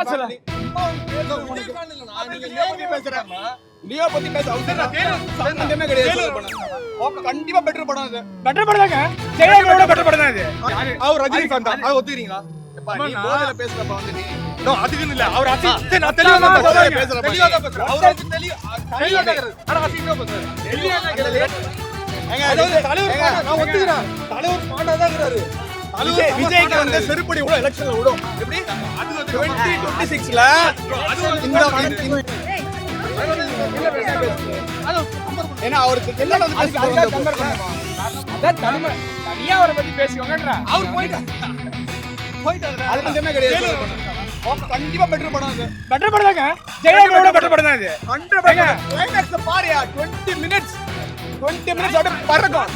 சும்மா சொல்ல. லியோ பத்தி பேச அவசரம் இல்ல. சம்பந்தமே கிடையாது. சொல்ல போனா. கண்டிப்பா பெட்டர் படம் பெட்டர் படம் தாங்க. ஜெயலலிதாவோட பெட்டர் படம். தான் இது. அவர் ரஜினி ஃபேன் தான். அது ஒத்துக்கிறீங்களா? நீ போதையில பேசுறப்ப வந்து நீ நோ அதுக்குன்னு இல்ல. அவர் அசி சரி, நான் தெளிவா தான் பேசுறேன். பேசுறப்ப. தெளிவா தான் பேசுறேன். அவர் வந்து தெளிவா தெளிவா தான் இருக்கிறாரு. ஆனா தெளிவா தான் தலைவர் நான் ஒத்துக்கிறேன். தலைவர் ஸ்மார்ட்டா தான் விஜய்- விஜய்க்கு வந்து. செருப்படி விடும் எலெக்ஷன்ல விடும். எப்படி? அது 2026ல அது வந்து இந்த ஏன்னா அவருக்கு தனிமை. தனியா அவரை பத்தி பேசிக்கோங்கன்ற அவர் போயிட்டாரு. போயிட்டாரு அது கொஞ்சமே கிடையாது. கண்டிப்பா பெட்டர் படம் இது பெட்டர் படம் தாங்க. ஜெயலலிதாவோட பெட்டர் படம். தான் இது. 100% கிளைமேக்ஸ் பாருயா? 20 மினிட்ஸ் 20 மினிட்ஸ் அப்படியே பறக்கும்.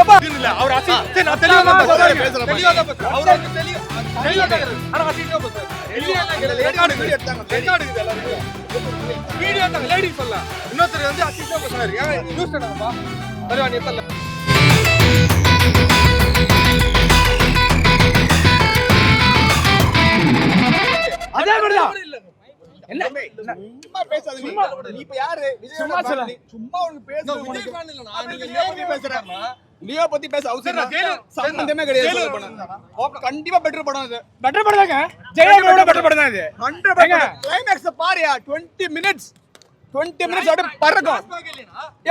அவர் அசி சரி, நான் தெளிவா பேசுறேன். தெளிவா பேசுறேன். அவர் தெளிவா தெளிவா இருக்கிறாரு. ஆனா பேசுறாரு. தெளிவா தான் இருக்கிறாரு. ரெக்கார்டு வீடியோ எடுத்தாங்க. ரெக்கார்டு இருக்குது எல்லாருக்கும் வீடியோ சொல்ல இன்னொருத்தர் வந்து அசிங்கமா பேசுறாரு. ஏன் நியூஸ் நீ தரல என்ன? சும்மா பேசாத நீ. நீ இப்ப யாரு? விஜய் சும்மா சொல்ல. சும்மா உனக்கு பேச விஜய் உனக்கு fan இல்ல நான். நீங்க லியோ பத்தி பேசுறேன் லியோ பத்தி பேச இல்ல. சம்பந்தமே கிடையாது. கண்டிப்பா பெட்டர் படம் இது பெட்டர் படம் தாங்க. ஜெயலலிதாவோட பெட்டர் படம். தான் இது 100% கிளைமேக்ஸ் பாருயா 20 மினிட்ஸ் 20 மினிட்ஸ் அப்படியே பறக்கும்.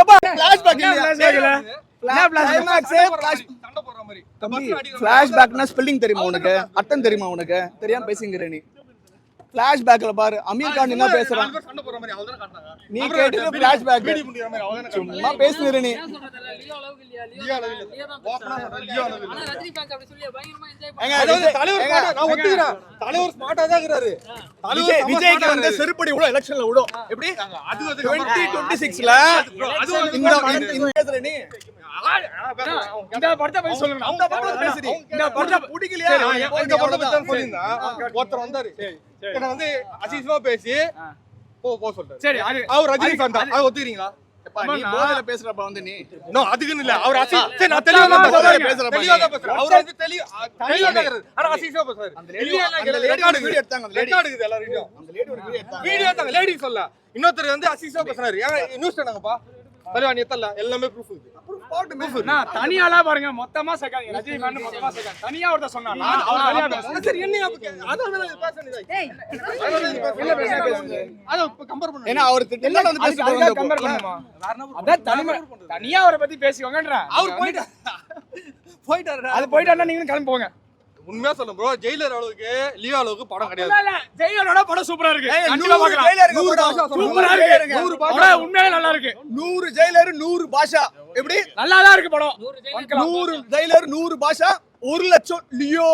எப்பா இல்லையா? flashback? இல்ல. தெரியுமா உனக்கு? அர்த்தம் தெரியுமா உனக்கு? தெரியாம பேசிங்கிற நீ. ஃபிளாஷ்பேக்ல பாரு. அமீர் கான் என்ன பேசுறான்? நீ கேட்டது அவ்வளவுதான் சும்மா நீ. தலைவர் ஸ்மார்ட்டா தான் செம்ம விஜய்க்கு வந்து இருக்காரு. செருப்படி விடும் எலெக்ஷன்ல விடும். எப்படி? அது வந்து 2026ல அது இந்த பேசுற நீ. இந்த படத்தை பத்தி சொல்லுங்க. அந்த இந்த பிடிக்கலையா இந்த படத்தை பத்தி. ஒருத்தர் வந்தாரு என்ன வந்து அசிங்கமா பேசி போ போ சொல்லிட்டாரு சரி அவர் ரஜினி ஃபேன் தான். அது ஒத்துக்கிறீங்களா? நீ போதையில பேசுறப்ப வந்து நீ நோ அதுக்குன்னு இல்ல. அவர் அசி சரி நான் தெளிவா தான் போதையில பேசுறேன். தெளிவா. தான் பேசுறேன். அவர் வந்து தெளிவா தெளிவா தான் ஆனா பேசுறாரு. அந்த அந்த இருக்குது. எடுத்தாங்க, அந்த லேடி ஒரு வீடியோ எடுத்தாங்க. வீடியோ லேடி சொல்ல. இன்னொருத்தர் வந்து அசிங்கமா பேசுறாரு. நியூஸ் என்னங்கப்பா தெளிவா நீ தரல எல்லாமே ப்ரூஃப் இருக்குது நான் தனியாலா பாருங்க மொத்தமா சேர்க்காதீங்க ரஜினி ஃபேன் மொத்தமா சேர்க்காது தனியா சொன்னார் அவர் தனியா பேசுறாரு. சரி என்ன? அதான். அதை பண்ணுங்க. ஏன்னா வந்து அதுக்காக compare பண்ணுமா? அதான் தனிமை தனியா அவரை பத்தி பேசிக்கோங்கன்ற. அவர் போயிட்டாரு போயிட்டாரு அது போயிட்டாருன்னா நீங்களும் கிளம்பி போங்க. உண்மையா சொல்ல ப்ரோ ஜெயிலர் அளவுக்கு லியோ அளவுக்கு படம் கிடையாது. ஜெயிலரோட படம் சூப்பரா இருக்கு. கண்டிப்பா நூறு பார்க்கலாம். இருக்க. பாஷா. சூப்பரா நூறு இருக்கு. நூறு படம் உண்மையாவே நல்லா இருக்கு. நூறு ஜெயிலர் நூறு பாஷா. எப்படி? நல்லா தான் இருக்கு படம். ஜெயிலர். நூறு ஜெயிலர் நூறு பாஷா ஒரு லட்சம் லியோ.